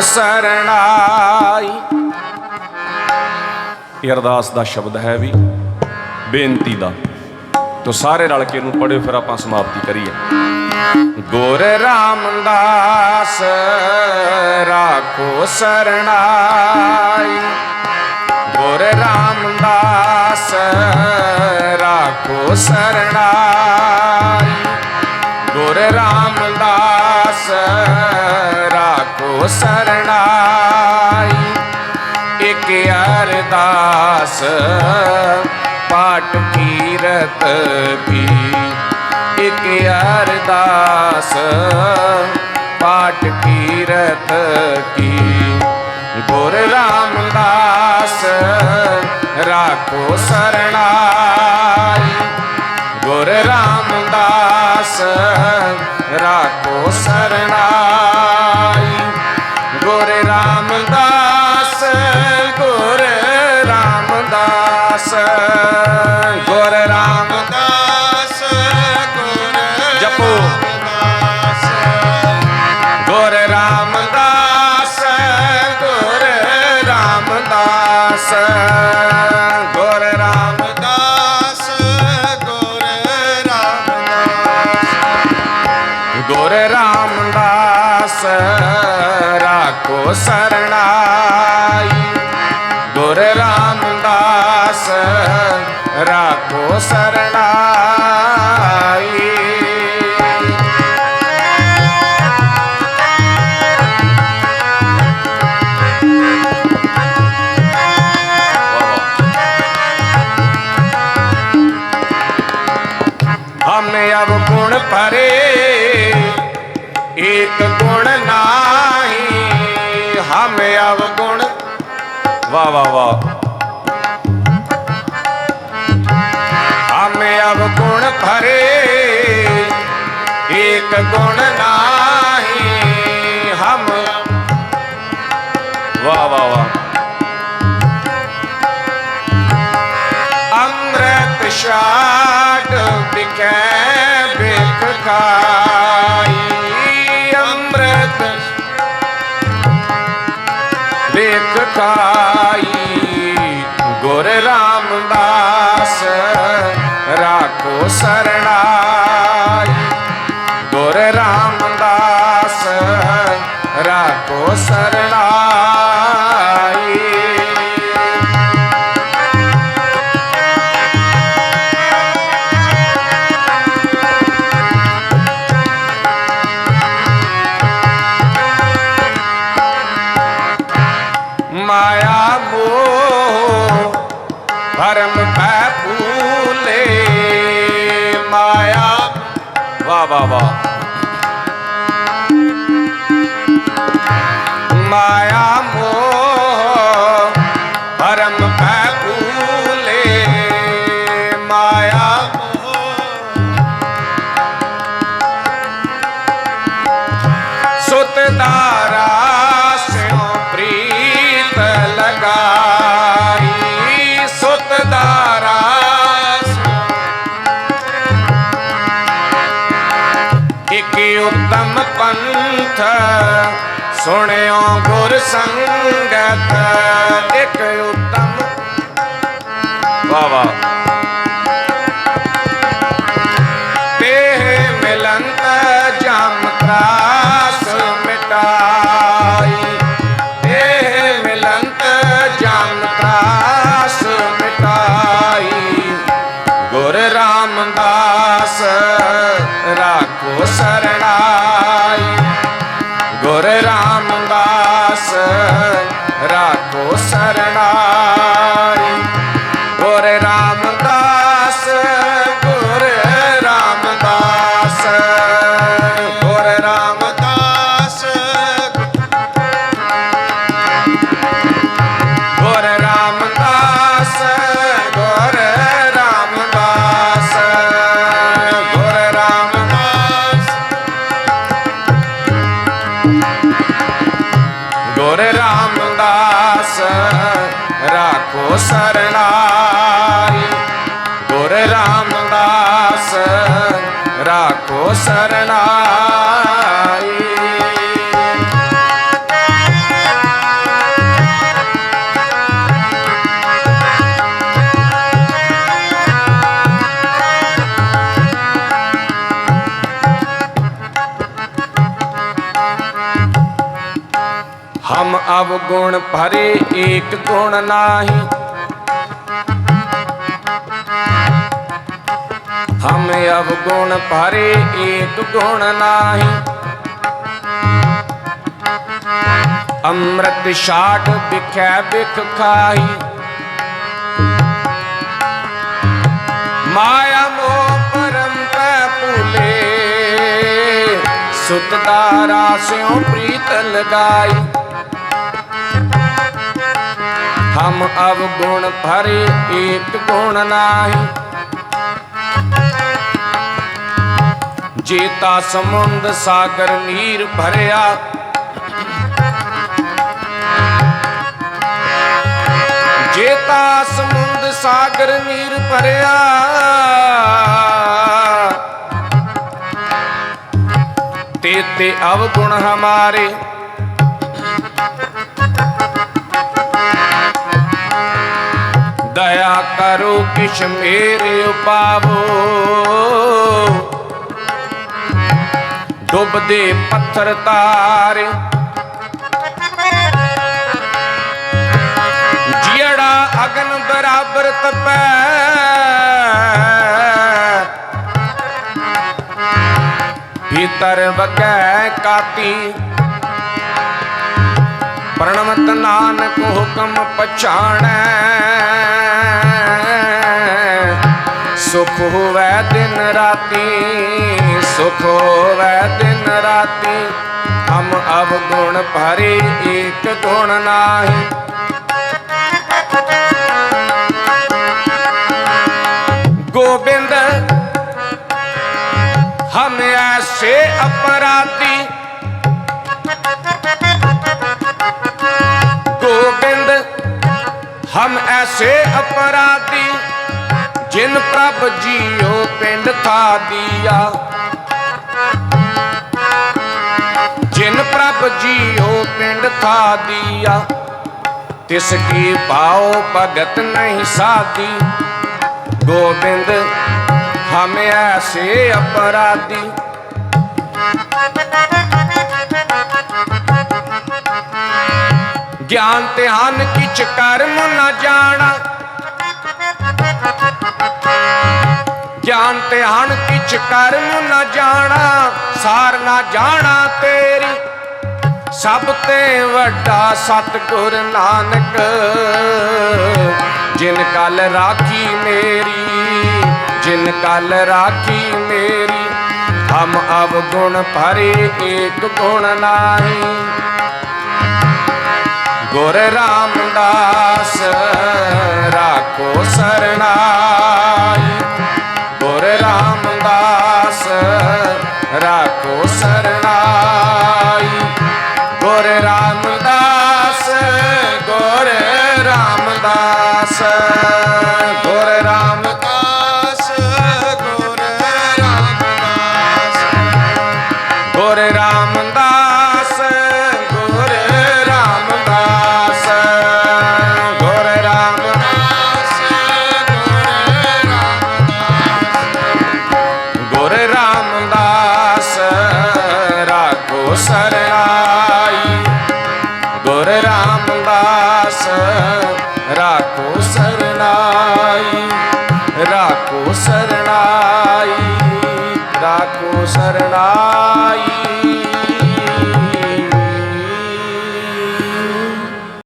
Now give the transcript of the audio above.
ਸਰਣਾਈ ਇਹ ਅਰਦਾਸ ਦਾ ਸ਼ਬਦ ਹੈ ਵੀ, ਬੇਨਤੀ ਦਾ। ਤੋ ਸਾਰੇ ਰਲ ਕੇ ਇਹਨੂੰ ਪੜਿਓ ਫਿਰ ਆਪਾਂ ਸਮਾਪਤੀ ਕਰੀਏ। ਗੁਰ ਰਾਮਦਾਸ, ਰਾਖੋ ਸਰਣਾਈ। ਗੁਰ ਰਾਮਦਾਸ, ਰਾਖੋ ਸਰਣਾਈ। ਗੁਰ ਰਾਮਦਾਸ ਰਾਖੋ ਸਰਣਾਈ। ਇਕ ਅਰਦਾਸ ਪਾਟ ਕੀਰਤ ਕੀ ਇਕ ਅਰਦਾਸ ਪਾਟ ਕੀਰਤ ਕੀ ਗੁਰ ਰਾਮਦਾਸ, ਰਾਖੋ ਸਰਣਾਈ। ਗੁਰ ਰਾਮਦਾਸ, ਰਾਖੋ ਸਰਣਾਈ। ਜਪੋ ਗੁਰ ਰਾਮਦਾਸ ਗੁਰ ਰਾਮਦਾਸ। ਗੁਰ ਰਾਮਦਾਸ ਗੁਰ ਰਾਮਦਾਸ। ਗੁਰ ਰਾਮਦਾਸ, ਰਾਖੋ ਸਰਣਾਈ। ਗੁਰ ਰਾਮਦਾਸ, ਰਾਖੋ ਸਰਣਾਈ। ਪਰੇ ਏਕ ਗੁਣ ਨਾਹੀ, ਹਮ ਅਵਗੁਣ। ਵਾ ਵਾ ਵਾ ਹਮ ਅਵਗੁਣ ਭਰੇ ਏਕ ਗੁਣ ਨਾਹੀ, ਹਮ ਵਾ ਵਾ ਵਾ ਅੰਮ੍ਰਿਤ ਸ਼ਾਟ ਵਿਖੇ ਬਿਖ ਖਾਈ ਅੰਮ੍ਰਿਤ ਬਿਖ ਖਾਈ ਗੁਰ ਰਾਮਦਾਸ ਰਾਖੋ ਸਰਣਾਈ ਪੰਥ ਸੁਣਿਓ ਗੁਰ ਸੰਗਤ। ਰਾਖੋ ਰਾਖੋ ਸਰਣਾਈ ਗੁਰ ਰਾਮਦਾਸ ਰਾਖੋ ਸਰਣਾਈ ਹਮ ਅਵਗੁਣ ਭਰੇ ਏਕ ਗੁਣ ਨਾਹੀ। ਹਮ ਅਵਗੁਣ ਭਰੇ ਏਕ ਗੁਣ ਨਾਹੀ। ਅੰਮ੍ਰਿਤ ਛਾਟ ਵਿਖੈ ਵਿਖ ਖਾਹੀ। ਮਾਇਆ ਮੋਹ ਪਰਮ ਪੈ ਭੂਲੇ। ਸੁਤ ਦਾਰਾ ਸਿਉ ਪ੍ਰੀਤ ਲਗਾਈ। ਹਮ ਅਵਗੁਣ ਭਰੇ ਏਕ ਗੁਣ ਨਾਹੀ। ਜੇਤਾ ਸਮੁੰਦ ਸਾਗਰ ਨੀਰ ਭਰਿਆ। ਜੇਤਾ ਸਮੁੰਦ ਸਾਗਰ ਨੀਰ ਭਰਿਆ। ਤੇ ਤੇ ਅਵਗੁਣ ਹਮਾਰੇ। ਦਇਆ ਕਰੋ ਕਿਛ ਮੇਰੇ ਉਪਾਵੋ। ਡੁੱਬਦੇ ਪੱਥਰ ਤਾਰ। ਜਿਹੜਾ ਅਗਨ ਬਰਾਬਰ ਤਪੈ। ਭੀਤਰ ਵਗੈ ਕਾਤੀ। ਪ੍ਰਣਮਤ ਨਾਨਕ ਹੁਕਮ ਪਛਾਣੈ। ਸੁਖ ਹੋਵੇ ਦਿਨ ਰਾਤੀ, ਸੁਖ ਹੋਵੇ ਦਿਨ ਰਾਤੀ। ਹਮ ਅਵ ਗੁਣ ਭਰੇ ਏਕ ਗੁਣ ਨਾਹੀ। ਗੋਬਿੰਦ, ਹਮ ਐਸੇ ਅਪਰਾਧੀ। ਗੋਬਿੰਦ, ਹਮ ਐਸੇ ਅਪਰਾਧੀ। ਜਿਨ ਪ੍ਰਭ ਜੀਓ ਪਿੰਡ ਥਾ ਦੀਆ ਜਿਨ ਪ੍ਰਭ ਜੀਓ ਪਿੰਡ ਥਾ ਦੀਆ ਤਿਸ ਕੀ ਪਾਉ ਭਗਤ ਨਹੀਂ ਸਾਦੀ। ਗੋਬਿੰਦ, ਹਮ ਐਸੇ ਅਪਰਾਧੀ। ਗਿਆਨ ਤੇ ਹਨ ਕਿਛ ਕਰਮ ਨਾ ਜਾਣਾ। ਗਿਆਨ ਤੇ ਹਣ ਕਿਛ ਕਰਮ ਨਾ ਜਾਣਾ, ਸਾਰ ਨਾ ਜਾਣਾ ਤੇਰੀ। ਸਭ ਤੇ ਵੱਡਾ ਸਤਗੁਰ ਨਾਨਕ, ਜਿਨ ਕਲ ਰਾਖੀ ਮੇਰੀ, ਜਿਨ ਕਲ ਰਾਖੀ ਮੇਰੀ, ਹਮ ਅਬ ਗੁਣ ਭਰੇ ਏਕ ਗੁਣ ਨਾਹੀ। ਗੁਰ ਰਾਮਦਾਸ, ਰਾਖੋ ਸਰਣਾਈ ਰਾਮਦਾਸ ਰਾਖੋ ਸਰਨਾਈ। ਗੁਰ ਰਾਮਦਾਸ ਗੁਰ ਰਾਮਦਾਸ। ਗੁਰ ਰਾਮਦਾਸ ਗੁਰ ਰਾਮਦਾਸ। ਗੁਰ ਰਾਮਦਾਸ ਰਾਮਦਾਸ। ਰਾਖੋ ਸਰਨਾਈ ਰਾਖੋ ਸਰਨਾਈ ਰਾਖੋ ਸਰਨਾਈ।